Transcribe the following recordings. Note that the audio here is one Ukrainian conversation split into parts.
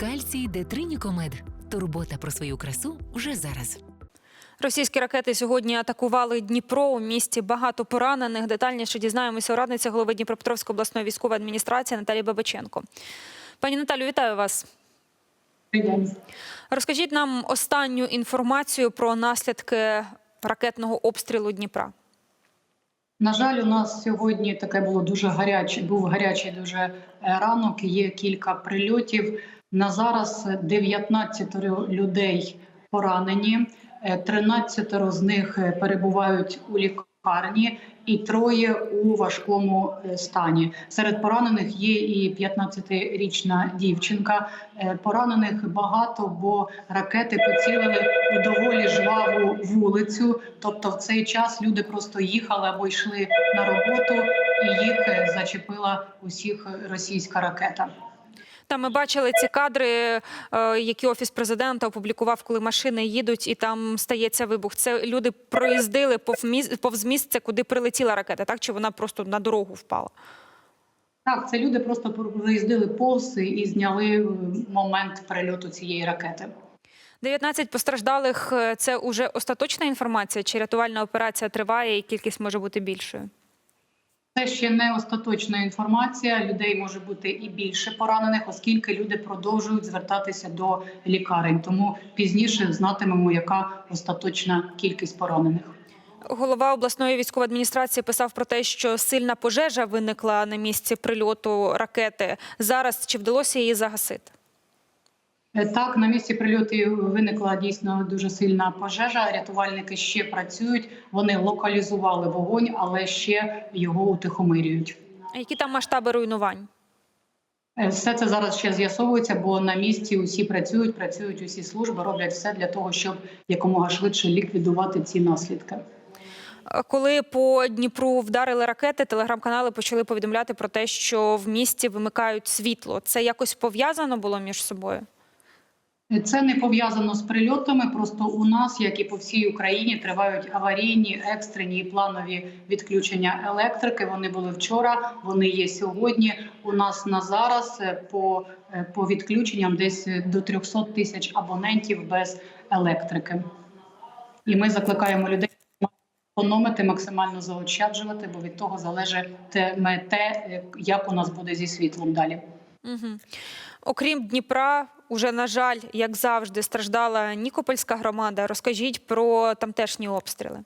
Кальцій Детринікомед. Турбота про свою красу вже зараз. Російські ракети сьогодні атакували Дніпро. У місті багато поранених. Детальніше дізнаємося у радниці голови Дніпропетровської обласної військової адміністрації Наталії Бабаченко. Пані Наталю, вітаю вас. Розкажіть нам останню інформацію про наслідки ракетного обстрілу Дніпра. На жаль, у нас сьогодні таке було дуже гаряче. Був гарячий дуже е, ранок. Є кілька прильотів. На зараз 19 людей поранені, е, 13 з них е, перебувають у лікарні, і троє у важкому е, стані. Серед поранених є і 15-річна дівчинка. Е, Поранених багато, бо ракети поцілили у доволі жваву вулицю. Тобто, в цей час люди просто їхали або йшли на роботу, і їх е, зачепила усіх російська ракета. Та ми бачили ці кадри, е, які офіс президента опублікував, коли машини їдуть, і там стається вибух. Це люди проїздили повз місце, куди прилетіла ракета, так чи вона просто на дорогу впала? Так, це люди просто проїздили повз і зняли е, момент прильоту цієї ракети. 19 постраждалих е, це уже остаточна інформація, чи рятувальна операція триває і кількість може бути більшою? Це ще не остаточна інформація. Людей може бути і більше поранених, оскільки люди продовжують звертатися до лікарень. Тому пізніше знатимемо, яка остаточна кількість поранених. Голова обласної військової адміністрації писав про те, що сильна пожежа виникла на місці прильоту ракети. Зараз чи вдалося її загасити? Е, Так, на місці прильоту виникла дійсно дуже сильна пожежа. Рятувальники ще працюють. Вони локалізували вогонь, але ще його утихомирюють. А Які там масштаби руйнувань? Е, Все це зараз ще з'ясовується, бо на місці усі працюють, працюють усі служби, роблять все для того, щоб якомога швидше ліквідувати ці наслідки. Коли по Дніпру вдарили ракети, телеграм-канали почали повідомляти про те, що в місті вимикають світло. Це якось пов'язано було між собою? Це не пов'язано з прильотами. Просто у нас, як і по всій Україні, тривають аварійні, екстрені і планові відключення електрики. Вони були вчора, вони є сьогодні. У нас на зараз е, по, е, по відключенням десь е, до 300 тисяч абонентів без електрики. І ми закликаємо людей економити, максимально заощаджувати, бо від того залежить те, як у нас буде зі світлом далі. Угу. Окрім Дніпра, уже на жаль, як завжди, страждала Нікопольська громада. Розкажіть про тамтешні обстріли.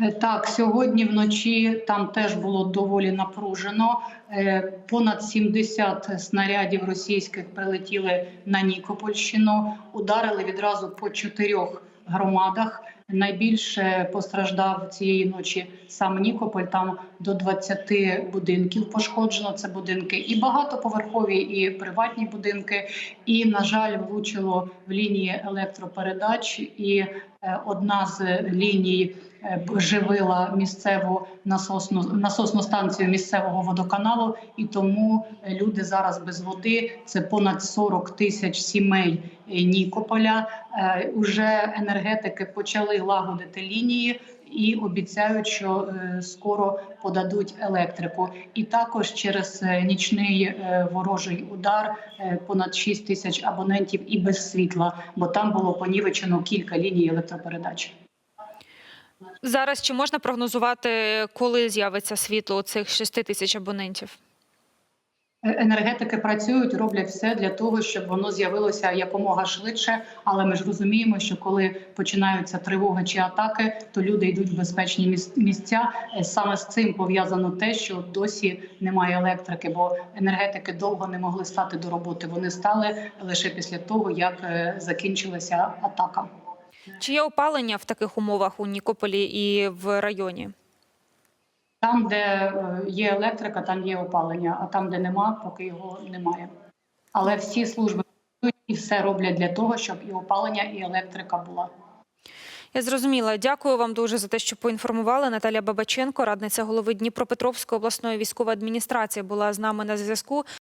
Е, Так, сьогодні вночі там теж було доволі напружено. Е, Понад 70 снарядів російських прилетіли на Нікопольщину, ударили відразу по чотирьох громадах. Найбільше постраждав цієї ночі сам Нікополь. Там до 20 будинків пошкоджено. Це будинки і багатоповерхові, і приватні будинки. І на жаль, влучило в лінії електропередач. І е, одна з ліній е, живила місцеву насосну насосну станцію місцевого водоканалу, і тому е, люди зараз без води. Це понад 40 тисяч сімей Нікополя. Е, Уже енергетики почали лагодити лінії. І обіцяють, що е, скоро подадуть електрику, і також через е, нічний е, ворожий удар е, понад 6 тисяч абонентів і без світла, бо там було понівечено кілька ліній електропередач. Зараз чи можна прогнозувати, коли з'явиться світло у цих 6 тисяч абонентів? Е, Енергетики працюють, роблять все для того, щоб воно з'явилося якомога швидше. Але ми ж розуміємо, що коли починаються тривоги чи атаки, то люди йдуть в безпечні міс- місця. Е, Саме з цим пов'язано те, що досі немає електрики, бо енергетики довго не могли стати до роботи. Вони стали лише після того, як е, закінчилася атака. Чи є опалення в таких умовах у Нікополі і в районі? Там, де е, є електрика, там є опалення, а там, де нема, поки його немає. Але всі служби і все роблять для того, щоб і опалення, і електрика була. Я зрозуміла. Дякую вам дуже за те, що поінформували. Наталя Бабаченко, радниця голови Дніпропетровської обласної військової адміністрації, була з нами на зв'язку.